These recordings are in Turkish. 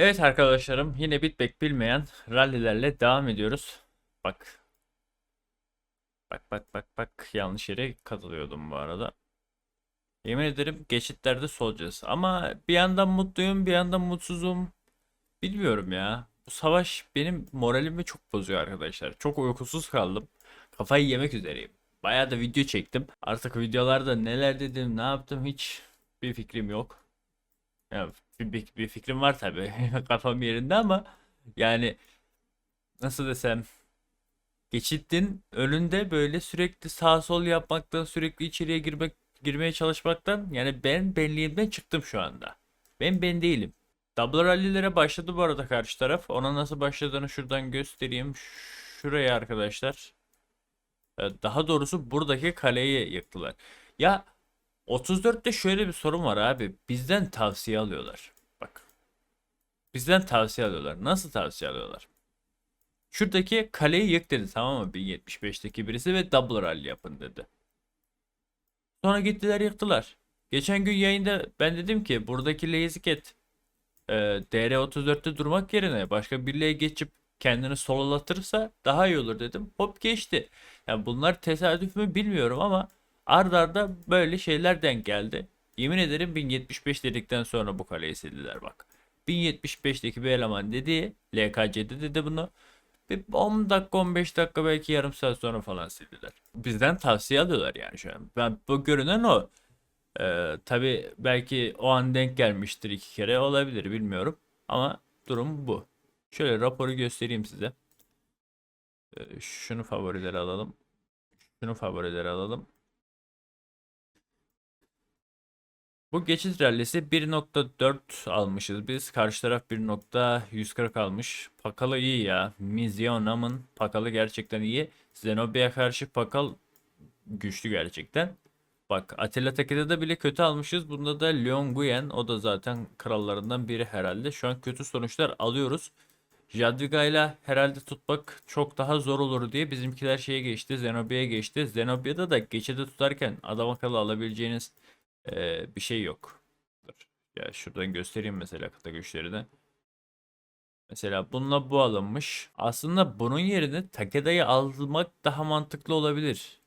Evet arkadaşlarım yine bitmek bilmeyen rallilerle devam ediyoruz. Bak. Bak bak bak bak yanlış yere katılıyordum bu arada. Yemin ederim geçitlerde solacağız. Ama bir yandan mutluyum bir yandan mutsuzum. Bilmiyorum ya. Bu savaş benim moralimi çok bozuyor arkadaşlar. Çok uykusuz kaldım. Kafayı yemek üzereyim. Bayağı da video çektim. Artık videolarda neler dedim ne yaptım hiç bir fikrim yok. Ya, bir, bir fikrim var tabii. Kafam yerinde ama yani nasıl desem geçitin önünde böyle sürekli sağ sol yapmaktan sürekli içeriye girmek girmeye çalışmaktan yani ben benliğimden çıktım şu anda. Ben ben değilim. Double rallilere başladı bu arada karşı taraf. Ona nasıl başladığını şuradan göstereyim. Şuraya arkadaşlar. Ee, daha doğrusu buradaki kaleyi yıktılar. Ya 34'te şöyle bir sorun var abi. Bizden tavsiye alıyorlar. Bizden tavsiye alıyorlar. Nasıl tavsiye alıyorlar? Şuradaki kaleyi yık dedi tamam mı? 1075'teki birisi ve double rally yapın dedi. Sonra gittiler yıktılar. Geçen gün yayında ben dedim ki buradaki lazy cat e, DR34'te durmak yerine başka birliğe geçip kendini solalatırsa daha iyi olur dedim. Hop geçti. Yani bunlar tesadüf mü bilmiyorum ama Arda arda böyle şeyler denk geldi. Yemin ederim 1075 dedikten sonra bu kaleyi sildiler bak. 1075'teki bir eleman dedi. LKC'de dedi bunu. Bir 10 dakika 15 dakika belki yarım saat sonra falan sildiler. Bizden tavsiye alıyorlar yani şu an. Ben, bu görünen o. Ee, Tabi belki o an denk gelmiştir iki kere olabilir bilmiyorum. Ama durum bu. Şöyle raporu göstereyim size. Ee, şunu favorileri alalım. Şunu favorileri alalım. Bu geçiş rallisi 1.4 almışız biz. Karşı taraf 1.140 almış. Pakalı iyi ya. Mizyonam'ın Pakalı gerçekten iyi. Zenobia karşı Pakal güçlü gerçekten. Bak Atilla Takeda'da bile kötü almışız. Bunda da Leon Guyen o da zaten krallarından biri herhalde. Şu an kötü sonuçlar alıyoruz. Jadwiga ile herhalde tutmak çok daha zor olur diye bizimkiler şeye geçti. Zenobia'ya geçti. Zenobia'da da geçide tutarken adam akıllı alabileceğiniz ee, bir şey yok. Dur. Ya şuradan göstereyim mesela kıta güçlerini. Mesela bununla bu alınmış. Aslında bunun yerine Takeda'yı almak daha mantıklı olabilir.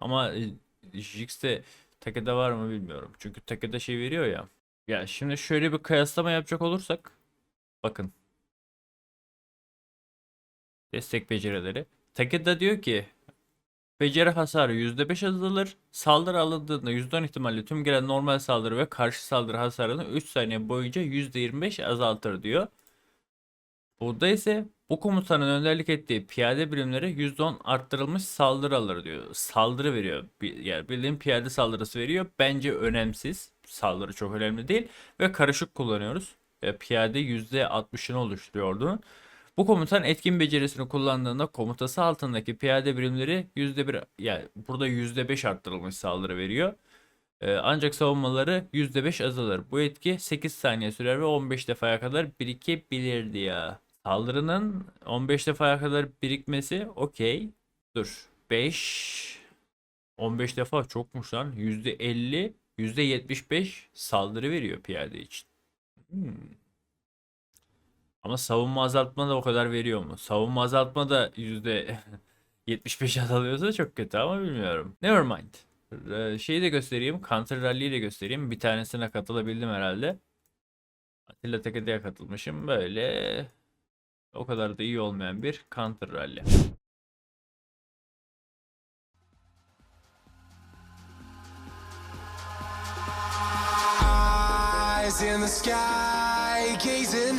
Ama e, Jix'te Takeda var mı bilmiyorum. Çünkü Takeda şey veriyor ya. Ya şimdi şöyle bir kıyaslama yapacak olursak. Bakın. Destek becerileri. Takeda diyor ki Beceri hasarı %5 azalır. Saldırı alındığında %10 ihtimalle tüm gelen normal saldırı ve karşı saldırı hasarını 3 saniye boyunca %25 azaltır diyor. Burada ise bu komutanın önderlik ettiği piyade birimleri %10 arttırılmış saldırı alır diyor. Saldırı veriyor. Yani bildiğin piyade saldırısı veriyor. Bence önemsiz. Saldırı çok önemli değil. Ve karışık kullanıyoruz. Piyade %60'ını oluşturuyor ordunun. Bu komutan etkin becerisini kullandığında komutası altındaki piyade birimleri %1 yani burada %5 arttırılmış saldırı veriyor. Ee, ancak savunmaları %5 azalır. Bu etki 8 saniye sürer ve 15 defaya kadar birikebilirdi ya. Saldırının 15 defaya kadar birikmesi okey. Dur. 5 15 defa çokmuş lan. %50 %75 saldırı veriyor piyade için. Hmm. Ama savunma azaltma da o kadar veriyor mu? Savunma azaltma da yüzde %75 azalıyorsa çok kötü ama bilmiyorum. Nevermind. Ee, şeyi de göstereyim. Counter Rally'yi de göstereyim. Bir tanesine katılabildim herhalde. Atilla Tekede'ye katılmışım. Böyle o kadar da iyi olmayan bir Counter Rally. İn the sky, gazing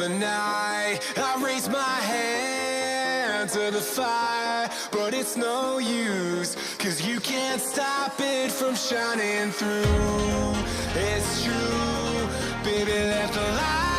the night. I raise my hand to the fire, but it's no use, cause you can't stop it from shining through. It's true, baby, let the light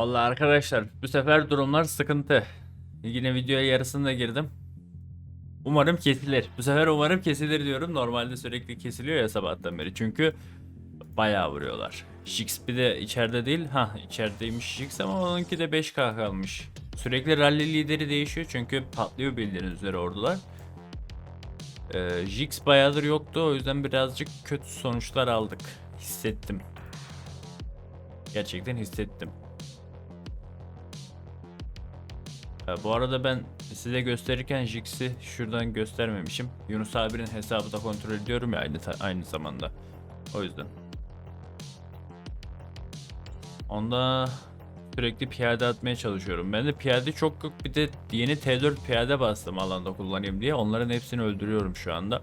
Vallahi arkadaşlar bu sefer durumlar sıkıntı. Yine videoya yarısında girdim. Umarım kesilir. Bu sefer umarım kesilir diyorum. Normalde sürekli kesiliyor ya sabahtan beri. Çünkü bayağı vuruyorlar. Shix bir de içeride değil. Ha içerideymiş Shix ama onunki de 5K kalmış. Sürekli rally lideri değişiyor çünkü patlıyor bildiğiniz üzere ordular. Ee, Jix bayağıdır yoktu o yüzden birazcık kötü sonuçlar aldık. Hissettim. Gerçekten hissettim. Bu arada ben size gösterirken Jix'i şuradan göstermemişim. Yunus abinin hesabı da kontrol ediyorum ya aynı, aynı zamanda. O yüzden. Onda sürekli piyade atmaya çalışıyorum. Ben de piyade çok yok. Bir de yeni T4 piyade bastım alanda kullanayım diye. Onların hepsini öldürüyorum şu anda.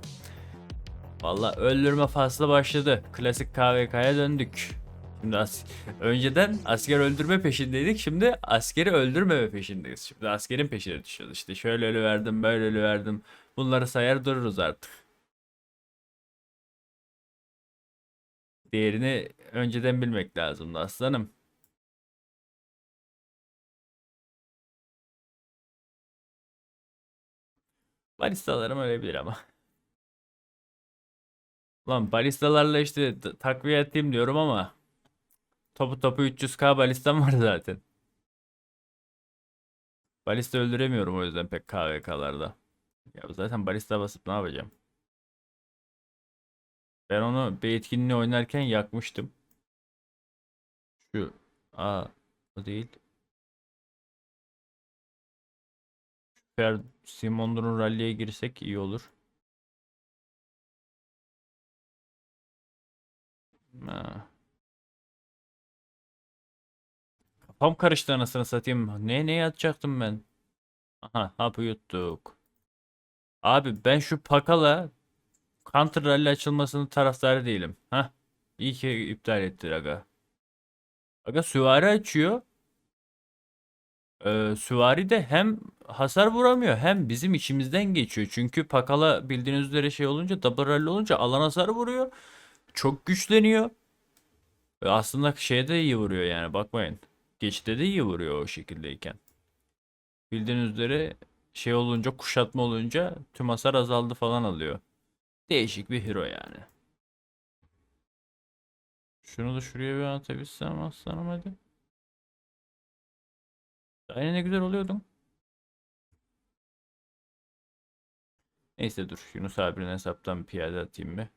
Valla öldürme faslı başladı. Klasik KVK'ya döndük. Şimdi as- önceden asker öldürme peşindeydik. Şimdi askeri öldürmeme peşindeyiz. Şimdi askerin peşine düşüyoruz. İşte şöyle ölü verdim, böyle ölü verdim. Bunları sayar dururuz artık. Diğerini önceden bilmek lazımdı aslanım. Balistalarım ölebilir ama. Lan balistalarla işte takviye ettiğim diyorum ama topu topu 300k balistam var zaten. Balista öldüremiyorum o yüzden pek KVK'larda. Ya zaten balista basıp ne yapacağım? Ben onu bir etkinliği oynarken yakmıştım. Şu aa o değil. Fer Simondur'un rally'e girsek iyi olur. Ha. Kafam karıştı anasını satayım. Ne ne yatacaktım ben? Aha hapı yuttuk. Abi ben şu Pakala Counter Rally açılmasının taraftarı değilim. Hah. İyi ki iptal ettir aga. Aga süvari açıyor. Ee, süvari de hem hasar vuramıyor hem bizim içimizden geçiyor. Çünkü Pakala bildiğiniz üzere şey olunca double rally olunca alan hasarı vuruyor. Çok güçleniyor. Aslında şeyde iyi vuruyor yani bakmayın. Geçte de iyi vuruyor o şekildeyken. Bildiğiniz üzere şey olunca kuşatma olunca tüm hasar azaldı falan alıyor. Değişik bir hero yani. Şunu da şuraya bir atabilsem aslanım hadi. Aynen ne güzel oluyordun. Neyse dur Yunus abinin hesaptan piyade atayım bir.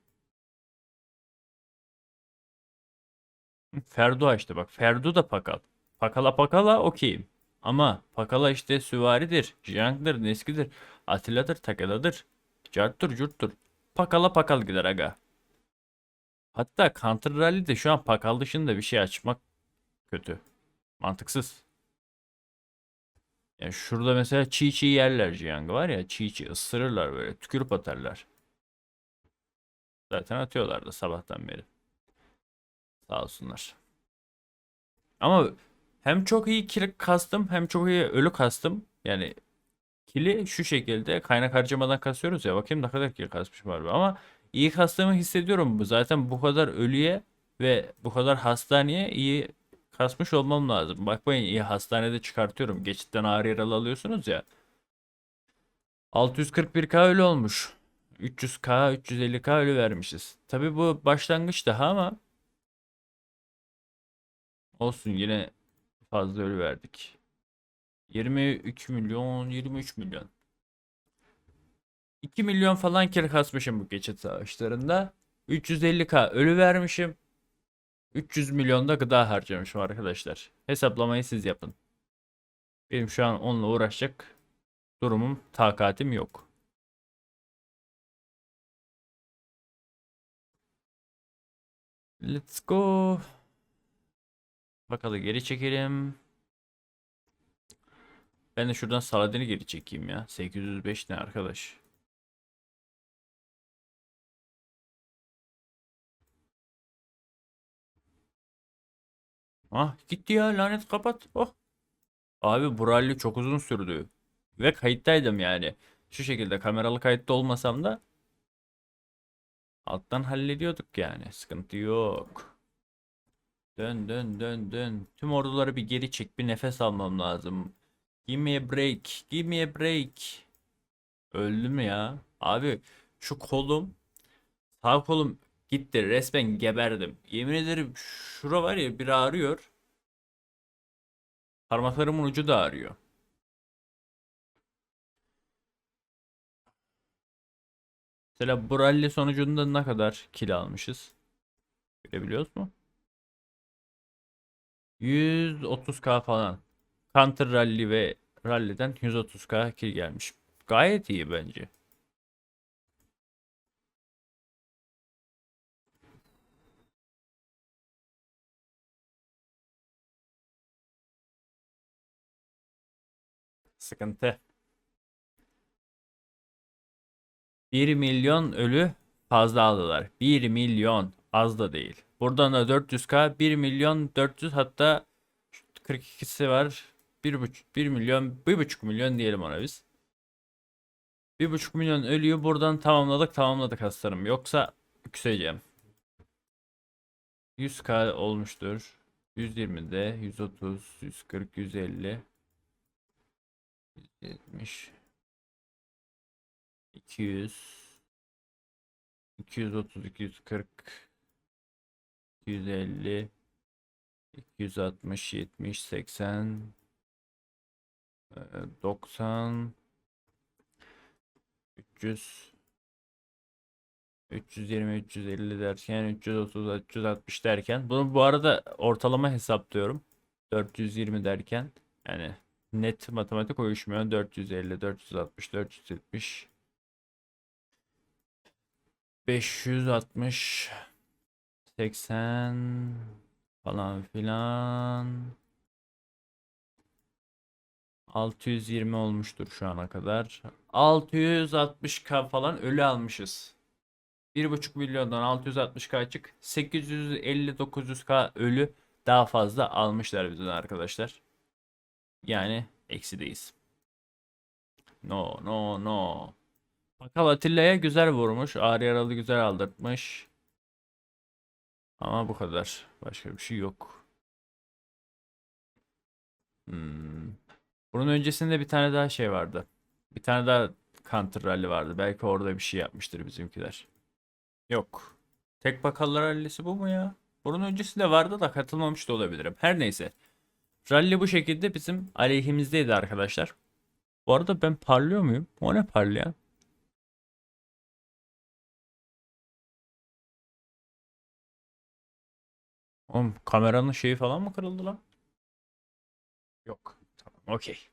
Ferdu açtı bak. Ferdu da pakal. Pakala pakala okeyim. Ama pakala işte süvaridir, jangdır, neskidir, Atilla'dır, Takeda'dır, carttır, curttur. Pakala pakal gider aga. Hatta Counter Rally'de şu an pakal dışında bir şey açmak kötü. Mantıksız. Yani şurada mesela çiğ çiğ yerler Jiang'ı var ya çiğ çiğ ısırırlar böyle tükürüp atarlar. Zaten atıyorlardı sabahtan beri. Sağ olsunlar. Ama hem çok iyi kill kastım hem çok iyi ölü kastım. Yani kill'i şu şekilde kaynak harcamadan kasıyoruz ya. Bakayım ne kadar kill kasmışım harbi ama iyi kastığımı hissediyorum. Bu Zaten bu kadar ölüye ve bu kadar hastaneye iyi kasmış olmam lazım. Bakmayın iyi hastanede çıkartıyorum. Geçitten ağır yaralı alıyorsunuz ya. 641k ölü olmuş. 300k, 350k ölü vermişiz. Tabi bu başlangıç daha ama olsun yine fazla ölü verdik. 22 milyon, 23 milyon. 2 milyon falan kere kasmışım bu geçit savaşlarında. 350k ölü vermişim. 300 milyonda gıda harcamışım arkadaşlar. Hesaplamayı siz yapın. Benim şu an onunla uğraşacak durumum, takatim yok. Let's go. Bakalım geri çekelim. Ben de şuradan Saladin'i geri çekeyim ya. 805 ne arkadaş? Ah gitti ya lanet kapat. Oh. Abi bu çok uzun sürdü. Ve kayıttaydım yani. Şu şekilde kameralı kayıtta olmasam da alttan hallediyorduk yani. Sıkıntı yok. Dön dön dön dön. Tüm orduları bir geri çek. Bir nefes almam lazım. Give me a break. Give me a break. Öldüm ya. Abi şu kolum sağ kolum gitti. Resmen geberdim. Yemin ederim şura var ya bir ağrıyor. Parmaklarımın ucu da ağrıyor. Mesela bu rally sonucunda ne kadar kilo almışız? Görebiliyoruz mu? 130k falan. Counter Rally ve Rally'den 130k kill gelmiş. Gayet iyi bence. Sıkıntı. 1 milyon ölü fazla aldılar. 1 milyon az da değil. Buradan da 400k 1 milyon 400 hatta 42'si var. 1,5 1 milyon 1,5 milyon diyelim ona biz. 1,5 milyon ölüyü buradan tamamladık tamamladık aslanım. Yoksa yükseleceğim. 100k olmuştur. 120'de 130 140 150 170 200 230 240 250 260 70 80 e, 90 300 320 350 derken 330 360 derken bunu bu arada ortalama hesaplıyorum. 420 derken yani net matematik uyuşmuyor 450 460 470 560 80 falan filan 620 olmuştur şu ana kadar. 660k falan ölü almışız. 1.5 milyondan 660k çık. 850-900k ölü daha fazla almışlar bizden arkadaşlar. Yani eksideyiz. No no no. Bakkal Atilla'ya güzel vurmuş. Ağrı yaralı güzel aldırtmış. Ama bu kadar. Başka bir şey yok. Hmm. Bunun öncesinde bir tane daha şey vardı. Bir tane daha Counter Rally vardı. Belki orada bir şey yapmıştır bizimkiler. Yok. Tek bakallar rallisi bu mu ya? Bunun öncesinde vardı da katılmamış da olabilirim. Her neyse. Rally bu şekilde bizim aleyhimizdeydi arkadaşlar. Bu arada ben parlıyor muyum? O ne parlayan? Oğlum kameranın şeyi falan mı kırıldı lan? Yok. Tamam okey.